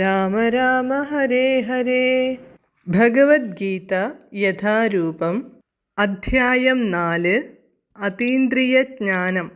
രാമ രാമ ഹരേ ഹരേ. ഭഗവത്ഗീത യഥാരൂപം അധ്യായം നാല് അതീന്ദ്രിയ ജ്ഞാനം.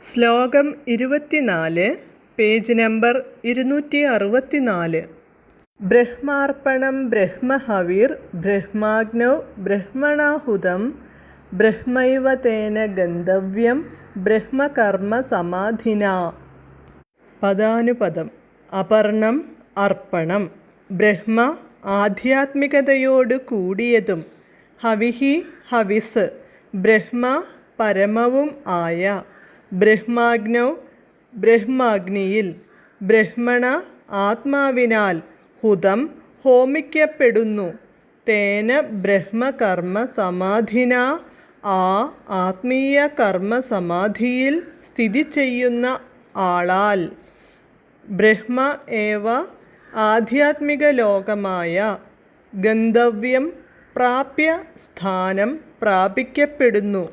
ശ്ലോകം ഇരുപത്തിനാല് പേജ് നമ്പർ ഇരുന്നൂറ്റി അറുപത്തിനാല്. ബ്രഹ്മാർപ്പണം ബ്രഹ്മഹവിർ ബ്രഹ്മാഗ്നൗ ബ്രഹ്മണാഹുതം ബ്രഹ്മൈവതേന ഗന്ധവ്യം ബ്രഹ്മകർമ്മ സമാധിന. പദാനുപദം അപർണം അർപ്പണം. ബ്രഹ്മ ആധ്യാത്മികതയോട് കൂടിയതും ഹവിഹി ഹവിസ്. ബ്രഹ്മ പരമവും ആയ. ബ്രഹ്മാഗ്നൗ ബ്രഹ്മാഗ്നിയിൽ. ബ്രഹ്മണ ആത്മാവിനാൽ ഹുതം ഹോമിക്കപ്പെടുന്നു. തേന ബ്രഹ്മകർമ്മ സമാധിന. ആ ആത്മീയ കർമ്മ സമാധിയിൽ സ്ഥിതി ചെയ്യുന്ന ആളാൽ. ബ്രഹ്മ ഏവ ആധ്യാത്മിക ലോകമായ ഗന്ധവ്യം പ്രാപ്യ സ്ഥാനം പ്രാപിക്കപ്പെടുന്നു.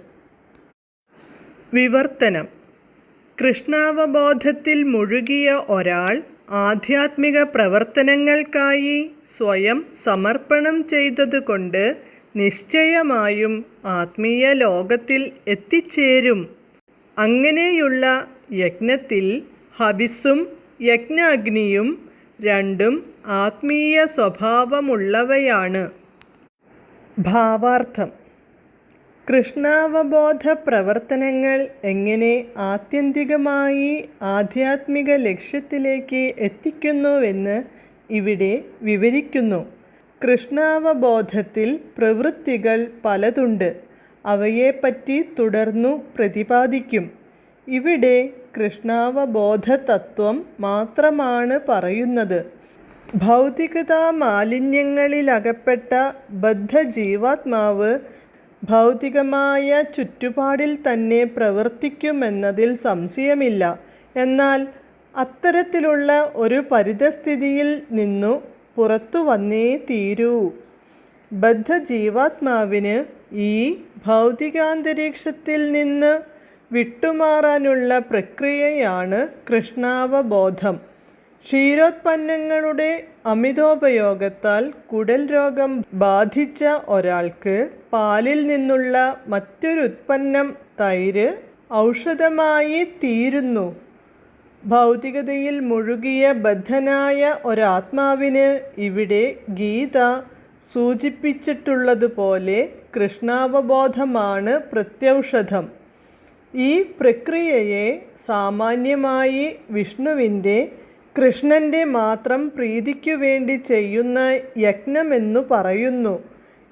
വിവർത്തനം. കൃഷ്ണാവബോധത്തിൽ മുഴുകിയ ഒരാൾ ആധ്യാത്മിക പ്രവർത്തനങ്ങൾക്കായി സ്വയം സമർപ്പണം ചെയ്തതുകൊണ്ട് നിശ്ചയമായും ആത്മീയ ലോകത്തിൽ എത്തിച്ചേരും. അങ്ങനെയുള്ള യജ്ഞത്തിൽ ഹബിസും യജ്ഞാഗ്നിയും രണ്ടും ആത്മീയ സ്വഭാവമുള്ളവയാണ്. ഭാവാർത്ഥം. കൃഷ്ണാവബോധ പ്രവർത്തനങ്ങൾ എങ്ങനെ ആത്യന്തികമായി ആധ്യാത്മിക ലക്ഷ്യത്തിലേക്ക് എത്തിക്കുന്നുവെന്ന് ഇവിടെ വിവരിക്കുന്നു. കൃഷ്ണാവബോധത്തിൽ പ്രവൃത്തികൾ പലതുണ്ട്. അവയെപ്പറ്റി തുടർന്നു പ്രതിപാദിക്കും. ഇവിടെ കൃഷ്ണാവബോധ തത്വം മാത്രമാണ് പറയുന്നത്. ഭൗതികതാ മാലിന്യങ്ങളിലകപ്പെട്ട ബദ്ധജീവാത്മാവ് ഭൗതികമായ ചുറ്റുപാടിൽ തന്നെ പ്രവർത്തിക്കുമെന്നതിൽ സംശയമില്ല. എന്നാൽ അത്തരത്തിലുള്ള ഒരു പരിതസ്ഥിതിയിൽ നിന്നു പുറത്തു വന്നേ തീരൂ. ബദ്ധജീവാത്മാവിന് ഈ ഭൗതികാന്തരീക്ഷത്തിൽ നിന്ന് വിട്ടുമാറാനുള്ള പ്രക്രിയയാണ് കൃഷ്ണാവബോധം. ക്ഷീരോത്പന്നങ്ങളുടെ അമിതോപയോഗത്താൽ കുടൽ രോഗം ബാധിച്ച ഒരാൾക്ക് പാലിൽ നിന്നുള്ള മറ്റൊരു ഉത്പന്നം തൈര് ഔഷധമായി തീരുന്നു. ഭൗതികതയിൽ മുഴുകിയ ബദ്ധനായ ഒരാത്മാവിന് ഇവിടെ ഗീത സൂചിപ്പിച്ചിട്ടുള്ളതുപോലെ കൃഷ്ണാവബോധമാണ് പ്രത്യൗഷധം. ഈ പ്രക്രിയയെ സാമാന്യമായി വിഷ്ണുവിന്റെ കൃഷ്ണന്റെ മാത്രം പ്രീതിക്കു വേണ്ടി ചെയ്യുന്ന യജ്ഞമെന്നു പറയുന്നു.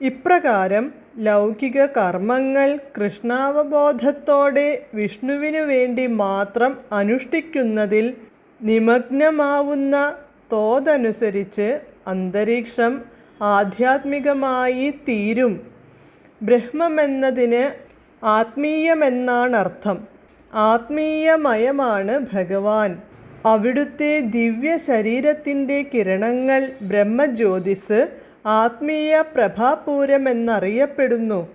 ഇപ്രകാരം ലൗകിക കർമ്മങ്ങൾ കൃഷ്ണാവബോധത്തോടെ വിഷ്ണുവിനു വേണ്ടി മാത്രം അനുഷ്ഠിക്കുന്നതിൽ നിമഗ്നമാവുന്ന തോതനുസരിച്ച് അന്തരീക്ഷം ആധ്യാത്മികമായി തീരും. ബ്രഹ്മമെന്നതിന് ആത്മീയമെന്നാണർത്ഥം. ആത്മീയമയമാണ് ഭഗവാൻ. അവിടുത്തെ ദിവ്യ ശരീരത്തിന്റെ കിരണങ്ങൾ ബ്രഹ്മജ്യോതിസ് ആത്മീയ പ്രഭാപൂരമെന്നറിയപ്പെടുന്നു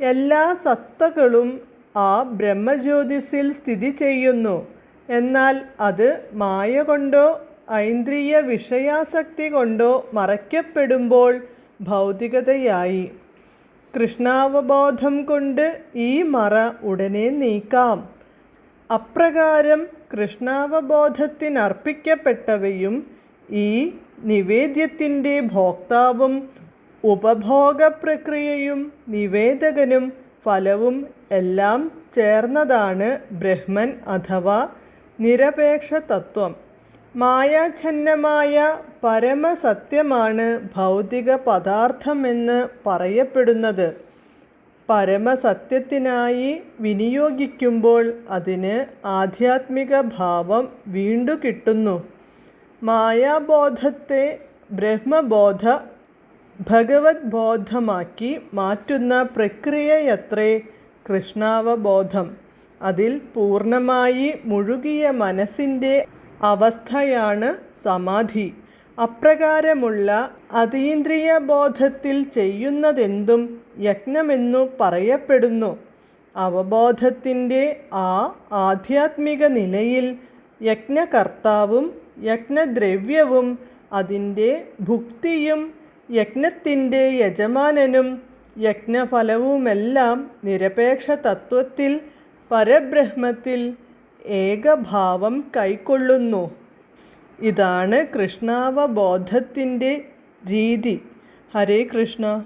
എല്ലാ സത്തകളും ആ ബ്രഹ്മജ്യോതിസിൽ സ്ഥിതി ചെയ്യുന്നു. എന്നാൽ അത് മായ കൊണ്ടോ ഐന്ദ്രിയ വിഷയാസക്തി കൊണ്ടോ മറയ്ക്കപ്പെടുമ്പോൾ ഭൗതികതയായി. കൃഷ്ണാവബോധം കൊണ്ട് ഈ മറ ഉടനെ നീക്കാം. അപ്രകാരം കൃഷ്ണാവബോധത്തിനർപ്പിക്കപ്പെട്ടവയും ഈ നിവേദ്യത്തിന്റെ ഭോക്താവും ഉപഭോഗ പ്രക്രിയയും നിവേദകനും ഫലവും എല്ലാം ചേർന്നതാണ് ബ്രഹ്മൻ അഥവാ നിരപേക്ഷ തത്വം മായാച്ഛന്നമായ പരമസത്യമാണ് ഭൗതിക പദാർത്ഥമെന്ന് പറയപ്പെടുന്നത്. പരമസത്യത്തിനായി വിനിയോഗിക്കുമ്പോൾ അതിന് ആധ്യാത്മിക ഭാവം വീണ്ടു കിട്ടുന്നു. മായാബോധത്തെ ബ്രഹ്മബോധ ഭഗവത് ബോധമാക്കി മാറ്റുന്ന പ്രക്രിയയത്രേ കൃഷ്ണാവബോധം. അതിൽ പൂർണമായി മുഴുകിയ മനസ്സിന്റെ അവസ്ഥയാണ് സമാധി. അപ്രകാരമുള്ള അതീന്ദ്രിയ ബോധത്തിൽ ചെയ്യുന്നതെന്തും യജ്ഞമെന്നു പറയപ്പെടുന്നു. അവബോധത്തിന്റെ ആ ആധ്യാത്മിക നിലയിൽ യജ്ഞകർത്താവും യജ്ഞദ്രവ്യവും അതിന്റെ ഭുക്തിയും യജ്ഞത്തിന്റെ യജമാനനും യജ്ഞഫലവുമെല്ലാം നിരപേക്ഷ തത്വത്തിൽ പരബ്രഹ്മത്തിൽ ഏകഭാവം കൈക്കൊള്ളുന്നു. ഇതാണ് കൃഷ്ണാവബോധത്തിന്റെ രീതി. ഹരേ കൃഷ്ണ.